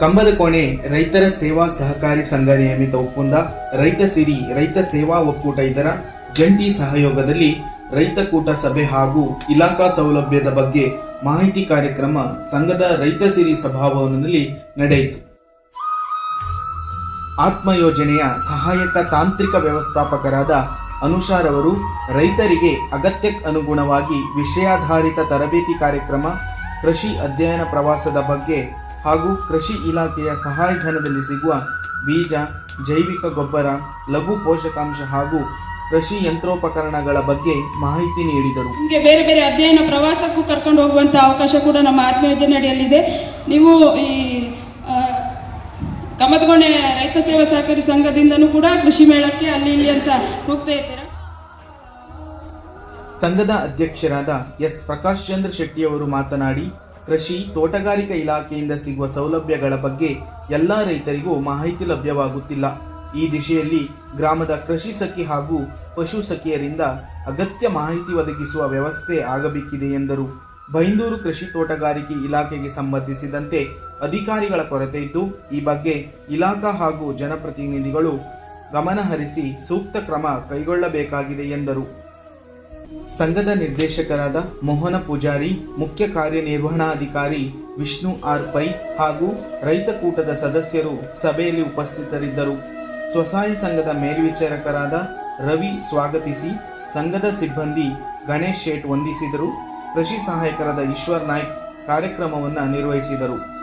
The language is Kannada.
ಕಂಬದ ಕೋಣೆ ರೈತರ ಸೇವಾ ಸಹಕಾರಿ ಸಂಘ ನಿಯಮಿತ ಒಪ್ಪಂದ, ರೈತ ಸಿರಿ, ರೈತ ಸೇವಾ ಒಕ್ಕೂಟ ಇದರ ಜಂಟಿ ಸಹಯೋಗದಲ್ಲಿ ರೈತ ಕೂಟ ಸಭೆ ಹಾಗೂ ಇಲಾಖಾ ಸೌಲಭ್ಯದ ಬಗ್ಗೆ ಮಾಹಿತಿ ಕಾರ್ಯಕ್ರಮ ಸಂಘದ ರೈತ ಸಿರಿ ಸಭಾಭವನದಲ್ಲಿ ನಡೆಯಿತು. ಆತ್ಮ ಯೋಜನೆಯ ಸಹಾಯಕ ತಾಂತ್ರಿಕ ವ್ಯವಸ್ಥಾಪಕರಾದ ಅನುಷಾರವರು ರೈತರಿಗೆ ಅಗತ್ಯಕ್ಕೆ ಅನುಗುಣವಾಗಿ ವಿಷಯಾಧಾರಿತ ತರಬೇತಿ ಕಾರ್ಯಕ್ರಮ, ಕೃಷಿ ಅಧ್ಯಯನ ಪ್ರವಾಸದ ಬಗ್ಗೆ ಹಾಗೂ ಕೃಷಿ ಇಲಾಖೆಯ ಸಹಾಯಧನದಲ್ಲಿ ಸಿಗುವ ಬೀಜ ಜೈವಿಕ ಗೊಬ್ಬರ ಲಘು ಪೋಷಕಾಂಶ ಹಾಗೂ ಕೃಷಿ ಯಂತ್ರೋಪಕರಣಗಳ ಬಗ್ಗೆ ಮಾಹಿತಿ ನೀಡಿದರು. ನಿಮಗೆ ಬೇರೆ ಬೇರೆ ಅಧ್ಯಯನ ಪ್ರವಾಸಕ್ಕೂ ಕರ್ಕೊಂಡು ಹೋಗುವಂಥ ಅವಕಾಶ ಕೂಡ ನಮ್ಮ ಆತ್ಮ ಯೋಜನೆ ಅಡಿಯಲ್ಲಿದೆ ನೀವು ಈ ಆ, ರೈತ ಸೇವಾ ಸಹಕಾರಿ ಸಂಘದಿಂದನೂ ಕೂಡ ಕೃಷಿ ಮೇಳಕ್ಕೆ ಅಲ್ಲಿ ಇಲ್ಲಿ ಅಂತ ಹೋಗ್ತಾ ಇರ್ತೀರಾ ಸಂಘದ ಅಧ್ಯಕ್ಷರಾದ ಎಸ್ ಪ್ರಕಾಶ್ ಚಂದ್ರ ಶೆಟ್ಟಿಯವರು ಮಾತನಾಡಿ ಕೃಷಿ, ತೋಟಗಾರಿಕಾ ಇಲಾಖೆಯಿಂದ ಸಿಗುವ ಸೌಲಭ್ಯಗಳ ಬಗ್ಗೆ ಎಲ್ಲ ರೈತರಿಗೂ ಮಾಹಿತಿ ಲಭ್ಯವಾಗುತ್ತಿಲ್ಲ. ಈ ದಿಶೆಯಲ್ಲಿ ಗ್ರಾಮದ ಕೃಷಿ ಸಖಿ ಹಾಗೂ ಪಶು ಸಖಿಯರಿಂದ ಅಗತ್ಯ ಮಾಹಿತಿ ಒದಗಿಸುವ ವ್ಯವಸ್ಥೆ ಆಗಬೇಕಿದೆ ಎಂದರು. ಬೈಂದೂರು ಕೃಷಿ ತೋಟಗಾರಿಕೆ ಇಲಾಖೆಗೆ ಸಂಬಂಧಿಸಿದಂತೆ ಅಧಿಕಾರಿಗಳ ಕೊರತೆ ಇದ್ದು, ಈ ಬಗ್ಗೆ ಇಲಾಖಾ ಹಾಗೂ ಜನಪ್ರತಿನಿಧಿಗಳು ಗಮನಹರಿಸಿ ಸೂಕ್ತ ಕ್ರಮ ಕೈಗೊಳ್ಳಬೇಕಾಗಿದೆ ಎಂದರು. ಸಂಘದ ನಿರ್ದೇಶಕರಾದ ಮೋಹನ ಪೂಜಾರಿ, ಮುಖ್ಯ ಕಾರ್ಯನಿರ್ವಹಣಾಧಿಕಾರಿ ವಿಷ್ಣು ಆರ್ ಪೈ ಹಾಗೂ ರೈತ ಕೂಟದ ಸದಸ್ಯರು ಸಭೆಯಲ್ಲಿ ಉಪಸ್ಥಿತರಿದ್ದರು. ಸ್ವಸಹಾಯ ಸಂಘದ ಮೇಲ್ವಿಚಾರಕರಾದ ರವಿ ಸ್ವಾಗತಿಸಿ, ಸಂಘದ ಸಿಬ್ಬಂದಿ ಗಣೇಶ್ ಶೇಟ್ ವಂದಿಸಿದರು. ಕೃಷಿ ಸಹಾಯಕರಾದ ಈಶ್ವರ್ ನಾಯ್ಕ್ ಕಾರ್ಯಕ್ರಮವನ್ನು ನಿರ್ವಹಿಸಿದರು.